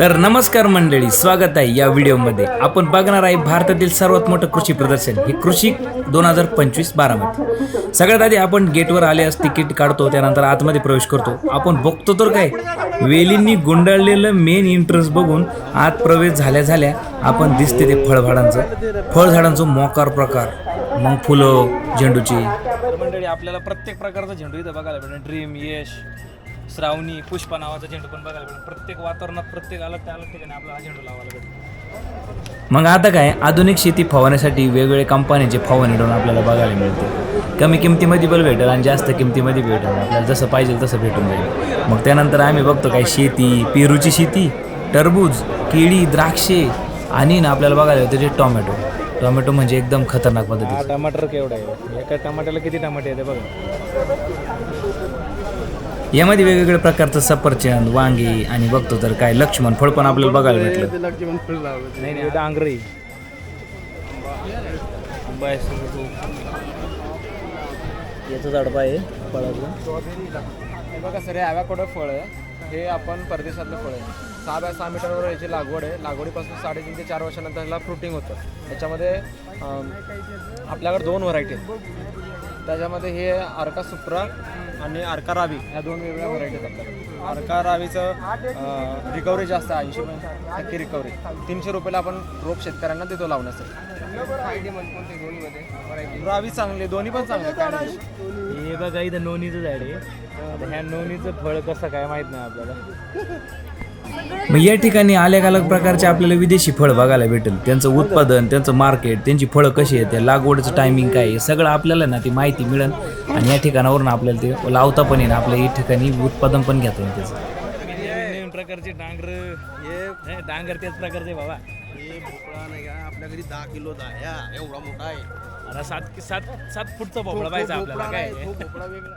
तर नमस्कार मंडळी स्वागत आहे या व्हिडिओमध्ये. आपण बघणार आहे भारतातील सर्वात मोठं कृषी प्रदर्शन हे कृषी दोन हजार पंचवीस बारामध्ये सगळ्यात आधी आपण गेटवर आल्यास तिकीट काढतो त्यानंतर आतमध्ये प्रवेश करतो. आपण बघतो तर काय वेलींनी गुंडाळलेलं मेन इंटरेस्ट बघून आत प्रवेश झाल्या झाल्या आपण दिसते ते फळझाडांचं. फळझाडांचं मोकार प्रकार. मग फुलं झेंडूची. मंडळी आपल्याला प्रत्येक प्रकारचा झेंडू इथं बघायला भेटेल ड्रीम यश. श्रावणी पुष्पा नावाचा झेंडू पण बघायला भेटेल. प्रत्येक वातावरणात प्रत्येक अलग त्या अलग ठिकाणी आपल्याला हा झेंडू लावायला भेटेल. मग आता काय आधुनिक शेती फवारण्यासाठी वेगवेगळे कंपन्यांचे फवारणी ड्रोन आपल्याला बघायला मिळते कमी किमतीमध्ये पण भेटेल आणि जास्त किमतीमध्ये भेटेल. आपल्याला जसं पाहिजे तसं भेटून जाईल. मग त्यानंतर आम्ही बघतो काय शेती पेरूची शेती टरबूज केळी द्राक्षे आणि ना आपल्याला बघायला होते ते टोमॅटो. टोमॅटो म्हणजे एकदम खतरनाक हा पद्धती टमाटर केवढा आहे? एका टमाट्याला किती टमाटे येते बघा? यामध्ये वेगवेगळ्या प्रकारचं सफरचंद वांगी आणि बघतो तर काय लक्ष्मण फळ पण आपल्याला बघायला भेटलं. नाही नाही डांगरी आंबा आहे सगळं. याचं झाड आहे फळाचं. हे बघा सर हे ॲव्हॅकोडो फळ आहे. हे आपण परदेशातलं फळ आहे. सहा बाय सहा मीटरवर याची लागवड आहे. लागवडीपासून साडेतीन ते चार वर्षानंतर ह्याला फ्रुटिंग होतं. याच्यामध्ये अम, आपल्याकडे दोन व्हरायटी आहेत. त्याच्यामध्ये हे अर्का सुप्रा आणि अर्का रावी ह्या दोन वेगवेगळ्या व्हरायटी आहेत अर्का रावीचं रिकव्हरी जास्त आहे ऐंशी टक्के रिकव्हरी तीनशे रुपयाला आपण रोप शेतकऱ्यांना देतो लावण्यासाठी. रावी चांगली दोन्ही पण चांगले हे बघा इथं नोनीचं झाड आहे. ह्या नोनीचं फळ कसं काय माहीत नाही आपल्याला. मग या ठिकाणी अलग अलग प्रकारचे आपल्याला विदेशी फळ बघायला भेटेल त्यांचं उत्पादन त्यांचं मार्केट त्यांची फळं कशी आहेत त्या लागवडचं टायमिंग काय आहे सगळं आपल्याला ना ती माहिती मिळेल. आणि या ठिकाणावरून आपल्याला ते लावता पण येईल आपल्या या ठिकाणी उत्पादन पण घेता येईल त्याचं. प्रकारचे डांगर हे डांगर त्याच प्रकारचे बाबा. हे भोपळा नाही का आपल्या घरी दहा किलोचा आहे हा, एवढा मोठा आहे. सात सात सात फूटचा भोपळा पाहिजे आपल्याला काय? भोपळा वेगळा.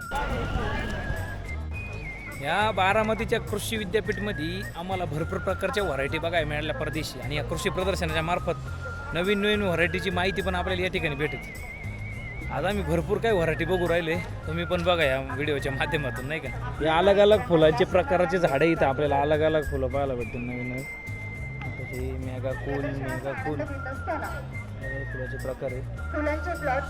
या बारामतीच्या कृषी विद्यापीठमध्ये आम्हाला भरपूर प्रकारच्या व्हरायटी बघायला मिळाल्या परदेशी. आणि या कृषी प्रदर्शनाच्या मार्फत नवीन नवीन व्हरायटीची माहिती पण आपल्याला या ठिकाणी भेटते. आज आम्ही भरपूर काही व्हरायटी बघू राहिले. तुम्ही पण बघा या व्हिडिओच्या माध्यमातून नाही का? या अलग अलग फुलांचे प्रकाराचे झाडं इथं आपल्याला अलग अलग फुलं पाहायला भेटतील नवीन हे मेगा कूल मेगा कूल. फुलाचे प्रकार आहे फुलांचे प्लॉट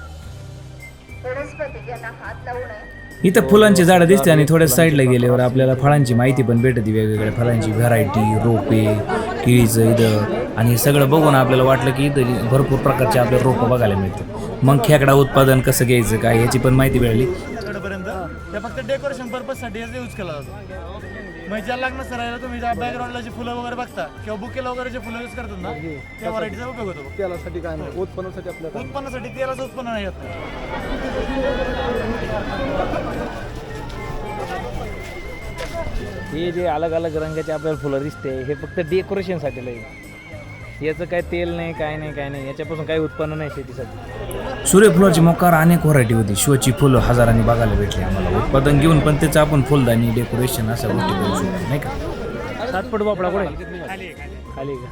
वनस्पती यांना हात लावू नये इथं फुलांची झाडं दिसते आणि थोड्या साईडला गेल्यावर आपल्याला फळांची माहिती पण भेटते वेगवेगळ्या फळांची व्हरायटी रोपे केळीचं इथं. आणि हे सगळं बघून आपल्याला वाटलं की इथं भरपूर प्रकारचे आपल्याला रोपं बघायला मिळतात. मग खेकडा उत्पादन कसं घ्यायचं काय याची पण माहिती मिळाली. फक्त डेकोरेशन पर्पजसाठी याचा यूज केला जातो. मग ज्या लग्न सरायला तुम्ही ज्या बॅकग्राऊंडला जे फुलं वगैरे बघता किंवा बुकेला वगैरे जे फुलं यूज करतात ना त्या व्हरायटीचा उपयोग होतो तेलासाठी काय नाही उत्पन्नासाठी आपल्याला उत्पन्नासाठी तेलाचं उत्पन्न नाही येत हे जे अलग अलग रंगाचे आपल्याला फुलं दिसते हे फक्त डेकोरेशनसाठी लई. याचं काय तेल नाही काय नाही काय नाही. याच्यापासून काही उत्पन्न नाही शेतीसाठी. सूर्यफुलाची मोकार अनेक व्हरायटी होती. शोची फुलं हजारांनी बघायला भेटली. आम्हाला उत्पादन घेऊन पण त्याचं आपण फुलदाणी डेकोरेशन अशा गोष्टी करू शकतो नाही का? सात फूट बापडा कुठे? खाली का?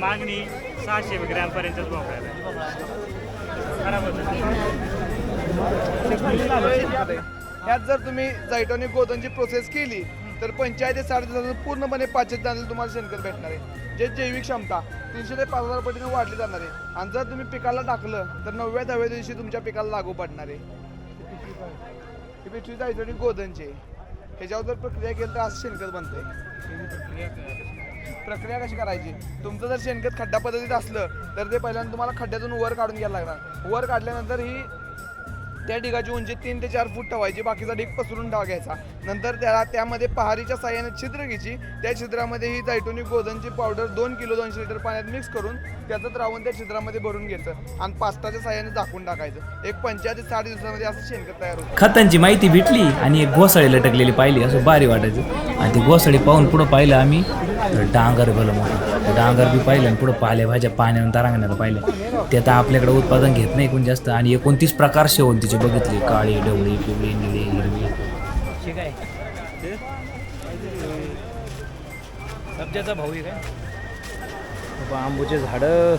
मागणी सहाशे ग्रॅमपर्यंतच यात जर तुम्ही जायटॉनिक गोदनची प्रोसेस केली तर पंचायत ते साडे पूर्णपणे पाचशे तांदूळ तुम्हाला शेणखत भेटणार आहे. जे जैविक क्षमता तीनशे ते पाच हजार पटीने वाढली जाणार आहे. आणि जर तुम्ही पिकाला टाकलं तर नवव्या दहाव्या दिवशी तुमच्या पिकाला लागू पडणार आहे. ही पिशवी जायचं गोदनची ह्याच्यावर जर प्रक्रिया केली तर असं शेणखत बनतंय. प्रक्रिया कशी करायची? तुमचं जर शेणखत खड्डा पद्धतीत असलं तर ते पहिल्यांदा तुम्हाला खड्ड्यातून वर काढून घ्यायला लागणार. वर काढल्यानंतर ही त्या ढिगाची उंची तीन ते चार फूट ठेवायची बाकीचा ढीग पसरून टाकायचा नंतर त्याला त्यामध्ये पहारीच्या साह्याने छिद्र घ्यायची. त्या छिद्रामध्ये ही जायटोनिक गोधनची पावडर दोन किलो दोनशे लिटर पाण्यात मिक्स करून त्याचं द्रावण त्या छिद्रामध्ये भरून घ्यायचं आणि पास्ताच्या साह्याने झाकून टाकायचं. एक पंचायत ते साठ दिवसामध्ये असं शेणखत तयार होतं. खतांची माहिती भेटली आणि एक घोसाळी लटकलेली पाहिली असं भारी वाटायचं. आणि ती घोसाळी पाहून पुढं पाहिलं आम्ही डांगर भलं मोठं डांगर बी पाहिलं आणि पुढं पालेभाज्या पाण्यानं तारांगणाला पाहिलं. ते आता आपल्याकडे उत्पादन घेत नाही कोण जास्त. आणि एकोणतीस प्रकार शेवंतीचे बघितले. काळे डवळे पिवळे निळे हिरवे. सब्जाचा भाऊ आहे काय? बाबा, आंबूचे झाडं.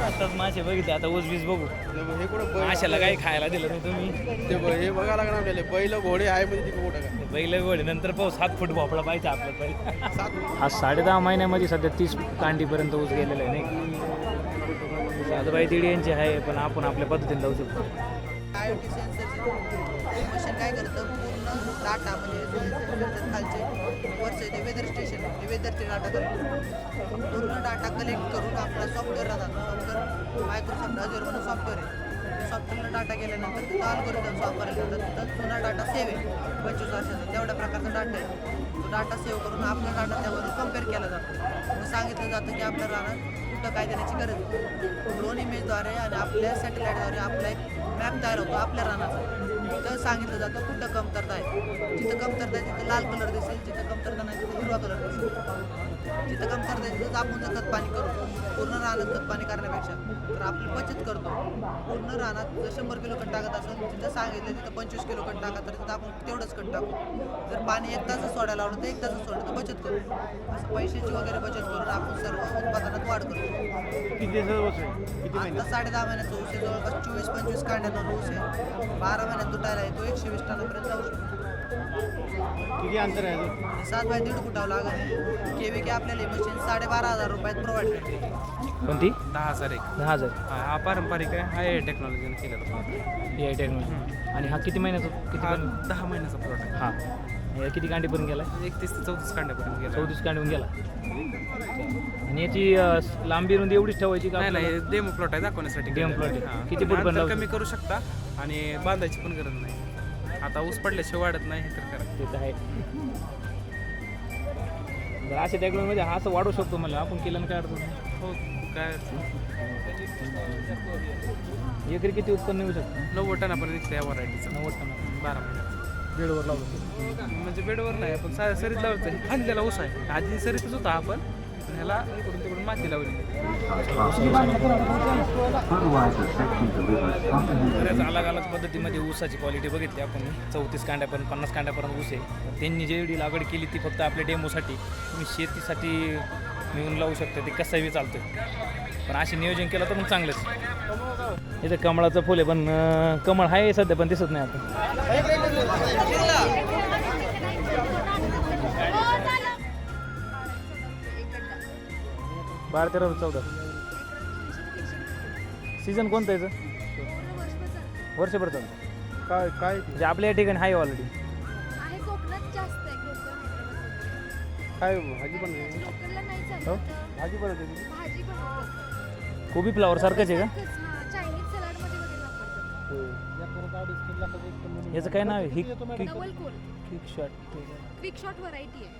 आताच मासे बघितले आता ऊस बीस बघू. हे कुठं बैल माशाला काही खायला दिलं नाही तुम्ही? ते ब- हे बघा लागणार आपल्याला बैल घोडे आहे म्हणजे तिकडे कुठं काय? बैल गोडे नंतर पाऊस सात फूट भोपळा पाहिजे आपलं बैल. सात हा साडे दहा महिन्यामध्ये सध्या तीस कांडीपर्यंत ऊस गेलेला आहे नाही साधूबाई दीड यांची आहे पण आपण आपल्या पद्धतीने लावू शकतो. आय टी सेन्सरचे मशीन काय करतं? पूर्ण डाटा म्हणजे sensor खालचे वरचे ते वेदर स्टेशन ते वेदरचे डाटा कलेक्ट पूर्ण डाटा कलेक्ट करून आपला सॉफ्टवेअर राहतात. सॉफ्टवेअर मायक्रोसॉफ्ट अजूर म्हणून सॉफ्टवेअर आहे. सॉफ्टवेअरला डाटा गेल्यानंतर तिथं अल्गोरिदम्स वापरले जातात. तिथं जुना डाटा सेव्ह आहे. पंचवीस वर्षाचा. तेवढ्या प्रकारचा डाटा आहे. तो डाटा सेव्ह करून आपला डाटा त्यावरून कंपेअर केला जातो. मग सांगितलं जातं की आपल्या रानात कुठं काय देण्याची गरज आहे. ड्रोन इमेजद्वारे आणि आपल्या सॅटेलाईटद्वारे आपला एक मॅप तयार होतो आपल्या रानाचा. तिथं सांगितलं जातं कुठं कमतरता आहे. जिथं कमतरता आहे तिथं लाल कलर दिसेल जिथं कमतरता नाही तिथं हिरवा कलर दिसेल. जिथं कमतरता आहे तिथं आपण जर खत पाणी करू पूर्ण रानात खत पाणी करण्यापेक्षा. तर आपली बचत करतो. पूर्ण रानात जर शंभर किलो खत टाकत असेल तिथं सांगितलं तिथं पंचवीस किलो खत टाका तर तिथं आपण तेवढंच खत टाकू. जर पाणी एक तासच सोडायला तर एक तासच सोडलं तर बचत करू. असं पैशाची वगैरे बचत करून आपण सर्व उत्पादनात वाढ करू किती दिवसाचा बस आहे? किती महिने आता साडे दहा महिन्याचा ऊस आहे जवळपास चोवीस पंचवीस कांड्याचा ऊस आहे. बारा महिन्यात तुटायला येतो एकशे वीस टनापर्यंत जाऊ शकतो. किती अंतर आहे अजून? आणि सात बाय दीड फुटावं लागेल. के व्ही के आपल्याला ही मशीन साडेबारा हजार रुपयात प्रोव्हाइड करते कोणती? दहा हजार एक. दहा हजार. हा हा पारंपरिक आहे. हा ए टेक्नॉलॉजीने केलेला ए आय टेक्नॉलॉजी आणि हा किती महिन्याचा किती हा पण दहा महिन्याचा प्लॉट आहे. हा. किती कांडीपर्यंत गेला एकतीस ते चौतीस कांड्यापर्यंत गेला. चौतीस कांडीहून गेला. आणि याची अ, लांबी रुंदी एवढीच ठेवायची का नाही? नाही डेमो प्लॉट आहे दाखवण्यासाठी केलेला. plot आहे. हा. किती फूट कमी करू शकता आणि बांधायची पण गरज नाही. आता ऊस पडल्याशिवाय वाढत नाही हे तर करा ते तर आहे. जर अशा टेक्नॉलॉजीमध्ये हा असं वाढू शकतो मला आपण केलं काय अडचण नाही. हो काय एकरी किती उत्पन्न येऊ शकतं? नव्वद टनापर्यंत निघतं या व्हरायटीचं नव्वद टन. बारा महिन्यात बेडवर लावलं म्हणजे बेडवर नाही आपण सा सरीत लावायचं आहे खांद्याला ऊस आहे. आधी सरीतच होता आपण पण ह्याला इकडून तिकडून माती लावली. बऱ्याच अलग अलग पद्धतीमध्ये ऊसाची क्वालिटी बघितली आपण. चौतीस कांड्यापर्यंत पन्नास कांड्यापर्यंत ऊस आहे. त्यांनी जेवढी लागवड केली ती फक्त आपल्या डेमोसाठी तुम्ही शेतीसाठी मिळून लावू शकता ते कसंही चालतं पण असे नियोजन केलं तर मग चांगलंच. इथं कमळाचं फुल आहे पण कमळ आहे सध्या पण दिसत नाही आता. बारा तेरा चौदा. सीझन कोणतं आहे याचं? वर्षभर चालतं काय काय? म्हणजे आपल्या या ठिकाणी आहे ऑलरेडी आहे कोकणात जास्त आहे कोकण. काय भाजी पण नाही हो? चालत भाजी पण? भाजी बनवतात कोबी फ्लावर सारखंच आहे का? हा चायनीज सलाडमध्ये वगैरे वापरतात. याचं काय नाव आहे? हिक kick double Coal kick shot quick shot variety आहे.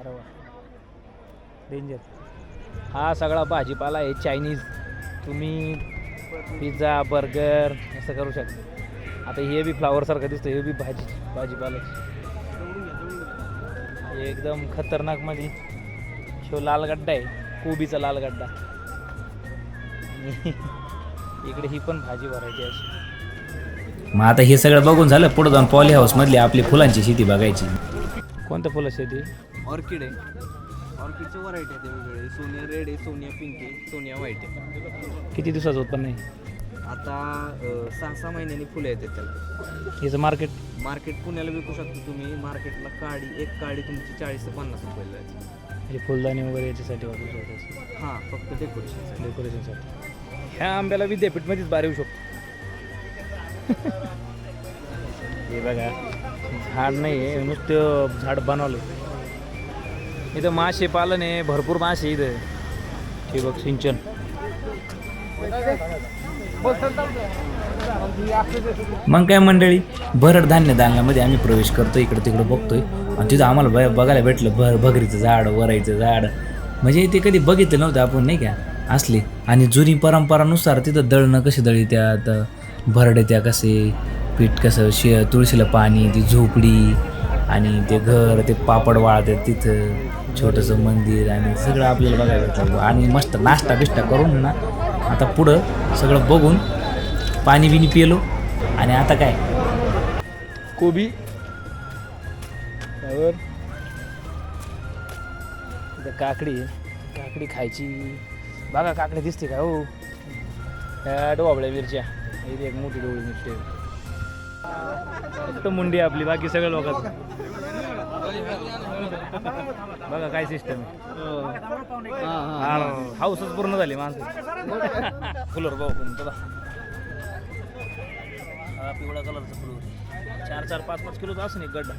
अरे वा. डेंजर हा सगळा भाजीपाला आहे चायनीज तुम्ही पिझ्झा बर्गर असं करू शकता. आता हे बी फ्लावरसारखं दिसतं हे बी भाजी भाजीपाला एकदम खतरनाकमध्ये. शो लाल गड्डा आहे कोबीचा लाल गड्डा. इकडे ही पण भाजी भरायची अशी मग आता हे सगळं बघून झालं पुढे जाऊन पॉली हाऊस मधली आपली फुलांची शेती बघायची. कोणत्या फुलं शेती? ऑर्किड आहे. ऑर्किडचे व्हरायटी आहे वेगवेगळे. सोनिया रेड आहे सोनिया पिंक आहे सोनिया व्हाईट आहे. किती दिवसाचं उत्पन्न आहे? आता अं, सहा सहा महिन्यांनी फुलं येतात त्याला. याचं मार्केट मार्केट पुण्याला विकू शकतो तुम्ही. मार्केटला काडी एक काडी तुमची चाळीस ते पन्नास रुपयाला जायची. म्हणजे फुलदाणी वगैरे याच्यासाठी वापरू शकतो हां फक्त डेकोरेशन डेकोरेशनसाठी ह्या आंब्याला विद्यापीठमध्येच बार येऊ शकतो. हे बघा झाड नाही आहे नुसतं झाड बनवलं इथं मासे पालन आहे भरपूर मासे इथं. ठिबक सिंचन. मग काय मंडळी भरड धान्य दालनामध्ये आम्ही प्रवेश करतो इकडं तिकडं बघतोय. आणि तिथं आम्हाला ब- बघायला भेटलं भर भगरीचं झाड वरायचं झाड. म्हणजे ते कधी बघितलं नव्हतं आपण नाही का? असले. आणि जुनी परंपरानुसार तिथं दळणं कसे दळी त्यात भरडे त्या कसे पीठ कसं शे तुळशीला पाणी ती झोपडी आणि ते घर ते पापड वाळतात तिथं. छोटंसं मंदिर आणि सगळं आपल्याला बघायला भेटलं आणि मस्त नाश्ता बिष्टा करून ना आता पुढं सगळं बघून पाणी बिनी पिलो. आणि आता काय? कोबी. इथं काकडी काकडी खायची. बघा काकडी दिसते का हो? डोबळ्या मिरच्या. इथे एक मोठी डोळी मिरची फक्त मुंडी आपली बाकी सगळ्या लोकांचं. बघा काय सिस्टम आहे. हाऊसच पूर्ण झाली माणसं. फुलर भाऊ पण हा पिवळा कलरचा फुलवर चार चार पाच पाच किलोचा असं नाही गड्डा.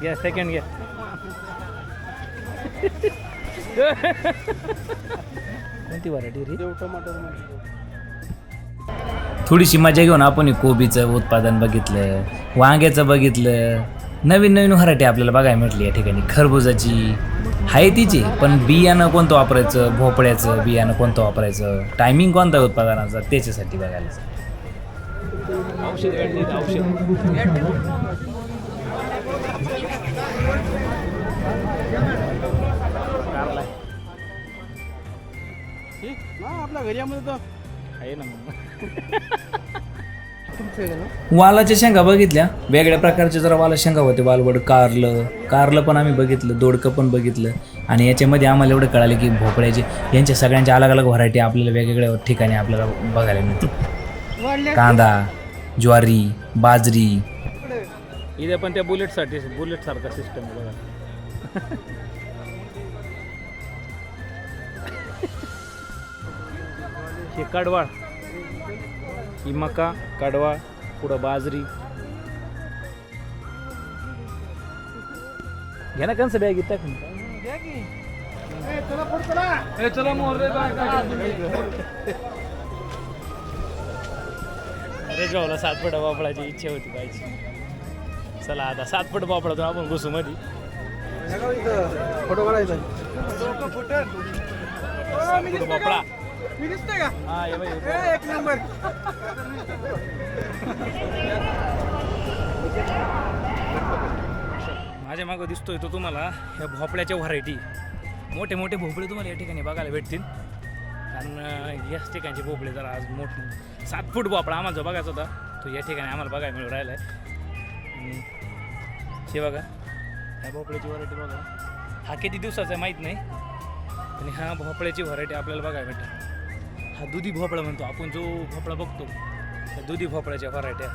घ्या सेकंड घ्या. कोणती व्हरायटी रे? थोडीशी मजा घेऊन आपण हे कोबीचं उत्पादन बघितलं वांग्याचं बघितलं नवीन नवीन व्हरायटी आपल्याला बघायला भेटली या ठिकाणी. खरबुजाची आहे तिची पण बियाणं कोणतं वापरायचं? भोपळ्याचं बियाणं कोणतं वापरायचं? टायमिंग कोणता आहे उत्पादनाचा? त्याच्यासाठी बघायला. औषध. आपल्या घरी आहे ना मग. वालाच्या शेंगा बघितल्या. वेगळ्या प्रकारच्या जरा वाला शेंगा होते. वालवड कारलं. कारलं पण आम्ही बघितलं. दोडकं पण बघितलं. आणि याच्यामध्ये आम्हाला एवढं कळालं की भोपळ्याचे यांच्या सगळ्यांच्या अलग अलग व्हरायटी आपल्याला वेगवेगळ्या ठिकाणी आपल्याला बघायला मिळते. कांदा ज्वारी बाजरी. इथे पण त्या बुलेटसाठी बुलेट सारखा सिस्टम आहे बघा. हे कडवाळ. ही मका कडवाळ पुढं बाजरी घ्या ना कंस बॅग टाकून अरे गावला सातपट वापरायची इच्छा होती पाहिजे चला आता सातपट वापरतो आपण घुसू मध्ये फोटो काढायचा वापरा मी दिसतोय का? हा. एक नंबर. माझ्या मागं दिसतोय तो तुम्हाला ह्या भोपळ्याच्या व्हरायटी मोठे मोठे भोपळे तुम्हाला या ठिकाणी बघायला भेटतील. कारण अं, याच ठिकाणचे भोपळे जरा आज मोठ. सात फूट भोपळा आम्हाला जो बघायचा होता तो या ठिकाणी आम्हाला बघायला मिळून राहिला आहे हे बघा ह्या भोपळ्याची व्हरायटी बघा. हा किती दिवसाचा आहे माहीत नाही आणि हा भोपळ्याची व्हरायटी आपल्याला बघायला भेटेल हा दुधी भोपळा म्हणतो. आपण जो भोपळा बघतो त्या दुधी भोपळ्याच्या व्हरायट्या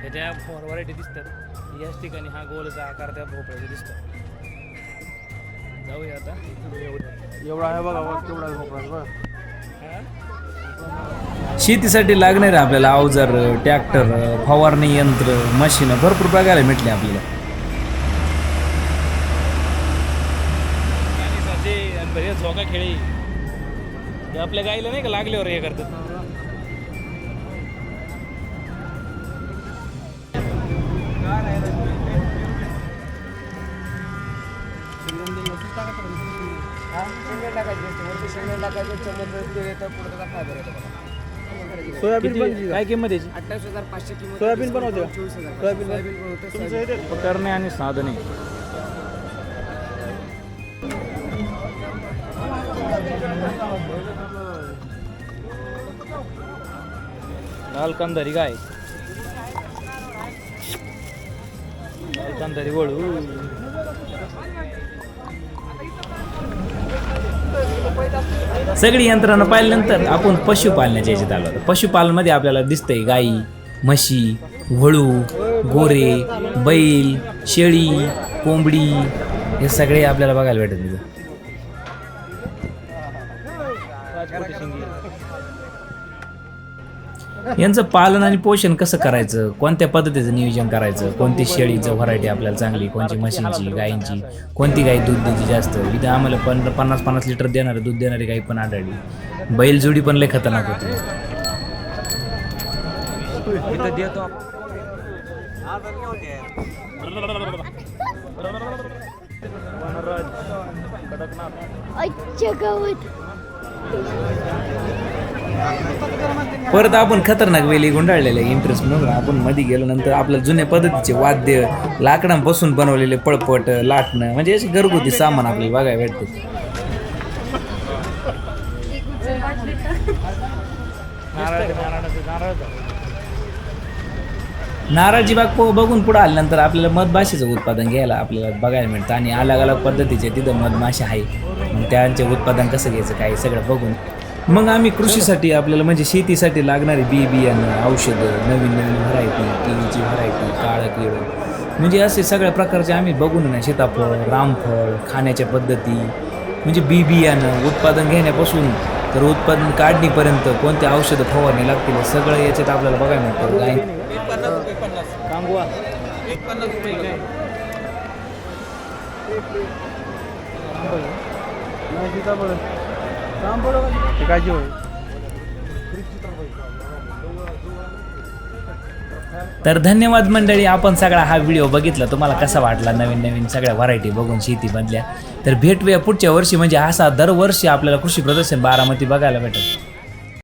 ह्या ज्या व्हरायटी दिसतात. याच ठिकाणी हा गोलचा आकार त्या भोपळ्याचा दिसतो. जाऊया आता. एवढा आहे बघा केवढा भोपळा बघ. हा? शेतीसाठी लागणारे आपल्याला अवजार ट्रॅक्टर फवारणी यंत्र मशीन भरपूर बघायला भेटले आपल्याला. आणि आणि बरे झोका खेळी. ते आपल्या गाईला नाही का लागल्यावर हे करतात. सोयाबीन पण काय किंमत याची? सोयाबीन पण होते का सोयाबीन. तुमचं इथे उपकरणे आणि साधने. लाल कंदारी काय? लाल कंदारी वळू. सगळी यंत्रणा पाहिल्यानंतर आपण पशुपालनाच्या याच्यात आलो होतो पशुपालनमध्ये आपल्याला दिसतंय गाई म्हशी वळू गोरे बैल शेळी कोंबडी हे सगळे आपल्याला बघायला भेटत यांचं पालन आणि पोषण कसं करायचं? कोणत्या पद्धतीचं नियोजन करायचं? कोणती शेळीचं व्हरायटी आपल्याला चांगली कोणती म्हशींची गायींची कोणती गाय दूध देते जास्त? इथं आम्हाला पण पन्नास पन्नास लिटर देणारे दूध देणारी गाई पण आढळली. बैलजोडी पण लय खतरनाक होती. परत आपण खतरनाक वेली आहे इंटरेस्ट म्हणून आपण मध्ये गेलो नंतर आपल्या जुन्या पद्धतीचे वाद्य लाकडांपासून बनवलेले पळपट लाटणं म्हणजे असे घरगुती सामान आपल्याला बघायला भेटते नारळची बाग बघून पुढे आल्यानंतर आपल्याला मधमाशीचं उत्पादन घ्यायला आपल्याला बघायला मिळतं आणि अलग अलग पद्धतीचे तिथं मधमाशा आहे. मग त्यांचे उत्पादन कसं घ्यायचं काय सगळं बघून मग आम्ही कृषीसाठी आपल्याला म्हणजे शेतीसाठी लागणारे बी बियाणं औषधं नवीन नवीन व्हरायटी केळीची व्हरायटी काळं केळं म्हणजे असे सगळ्या प्रकारचे आम्ही बघून ना सीताफळ रामफळ खाण्याच्या पद्धती. म्हणजे बी बियाणं उत्पादन घेण्यापासून तर उत्पादन काढणीपर्यंत कोणते औषधं फवारणी लागतील सगळं याच्यात आपल्याला बघायला मिळतं. गाय काय होईल तर धन्यवाद मंडळी आपण सगळा हा व्हिडिओ बघितला. तुम्हाला कसा वाटला? नवीन नवीन सगळ्या व्हरायटी बघून शेती बनल्या. तर भेटूया पुढच्या वर्षी. म्हणजे असा दरवर्षी आपल्याला कृषी प्रदर्शन बारामती बघायला भेटत